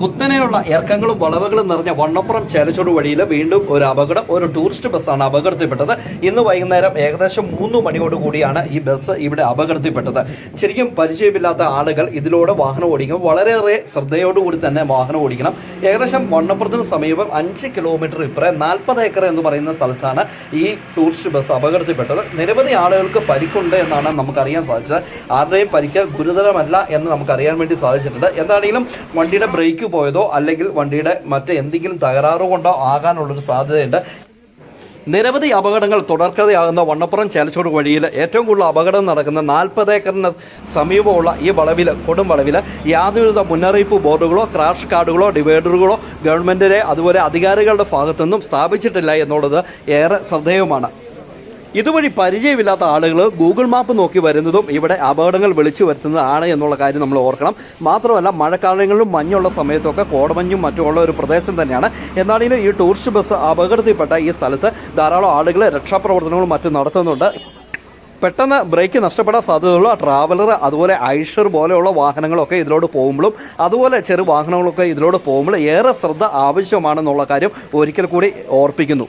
കുത്തനെയുള്ള ഇറക്കങ്ങളും വളവുകളും നിറഞ്ഞ വണ്ണപ്പുറം ചേലച്ചോട് വഴിയിൽ വീണ്ടും ഒരു അപകടം ഒരു ടൂറിസ്റ്റ് ബസ്സാണ് അപകടത്തിൽപ്പെട്ടത്. ഇന്ന് വൈകുന്നേരം ഏകദേശം മൂന്ന് മണിയോട് കൂടിയാണ് ഈ ബസ് ഇവിടെ അപകടത്തിൽപ്പെട്ടത്. ശരിക്കും പരിചയമില്ലാത്ത ആളുകൾ ഇതിലൂടെ വാഹനം ഓടിക്കും. വളരെയേറെ ശ്രദ്ധയോടുകൂടി തന്നെ വാഹനം ഓടിക്കണം. ഏകദേശം വണ്ണപ്പുറത്തിന് സമീപം അഞ്ച് കിലോമീറ്റർ ഇപ്പറേ നാൽപ്പത് ഏക്കർ എന്ന് പറയുന്ന സ്ഥലത്താണ് ഈ ടൂറിസ്റ്റ് ബസ് അപകടത്തിൽപ്പെട്ടത്. നിരവധി ആളുകൾക്ക് പരിക്കുണ്ട് എന്നാണ് നമുക്കറിയാൻ സാധിച്ചത്. ആരുടെയും പരിക്ക് ഗുരുതരമല്ല എന്ന് നമുക്കറിയാൻ വേണ്ടി സാധിച്ചിട്ടുണ്ട്. എന്താണെങ്കിലും വണ്ടിയുടെ ബ്രേക്ക് പോയതോ അല്ലെങ്കിൽ വണ്ടിയുടെ മറ്റെന്തെങ്കിലും തകരാറ് കൊണ്ടോ ആകാനുള്ളൊരു സാധ്യതയുണ്ട്. നിരവധി അപകടങ്ങൾ തുടർക്കഥയാകുന്ന വണ്ണപ്പുറം ചേലച്ചോട് വഴിയിൽ ഏറ്റവും കൂടുതൽ അപകടം നടക്കുന്ന നാൽപ്പത് ഏക്കറിന് സമീപമുള്ള ഈ വളവിൽ കൊടും വളവിൽ യാതൊരുവിധ മുന്നറിയിപ്പ് ബോർഡുകളോ ക്രാഷ് കാർഡുകളോ ഡിവൈഡറുകളോ ഗവൺമെന്റിലെ അതുപോലെ അധികാരികളുടെ ഭാഗത്തുനിന്നും സ്ഥാപിച്ചിട്ടില്ല എന്നുള്ളത് ഏറെ ശ്രദ്ധേയമാണ് ഇതുവഴി പരിചയമില്ലാത്ത ആളുകൾ ഗൂഗിൾ മാപ്പ് നോക്കി വരുന്നതും ഇവിടെ അപകടങ്ങൾ വിളിച്ചു വരുത്തുന്നതാണ് എന്നുള്ള കാര്യം നമ്മൾ ഓർക്കണം. മാത്രമല്ല മഴക്കാലങ്ങളിലും മഞ്ഞുള്ള സമയത്തൊക്കെ കോടമഞ്ഞും മറ്റുമുള്ള ഒരു പ്രദേശം തന്നെയാണ്. എന്നാണെങ്കിലും ഈ ടൂറിസ്റ്റ് ബസ് അപകടത്തിൽപ്പെട്ട ഈ സ്ഥലത്ത് ധാരാളം ആളുകൾ രക്ഷാപ്രവർത്തനങ്ങളും മറ്റും നടത്തുന്നുണ്ട്. പെട്ടെന്ന് ബ്രേക്ക് നഷ്ടപ്പെടാൻ സാധ്യതയുള്ള ട്രാവലർ അതുപോലെ ഐഷർ പോലെയുള്ള വാഹനങ്ങളൊക്കെ ഇതിലോട് പോകുമ്പോഴും അതുപോലെ ചെറു വാഹനങ്ങളൊക്കെ ഇതിലോട് പോകുമ്പോൾ ഏറെ ശ്രദ്ധ ആവശ്യമാണെന്നുള്ള കാര്യം ഒരിക്കൽ കൂടി ഓർപ്പിക്കുന്നു.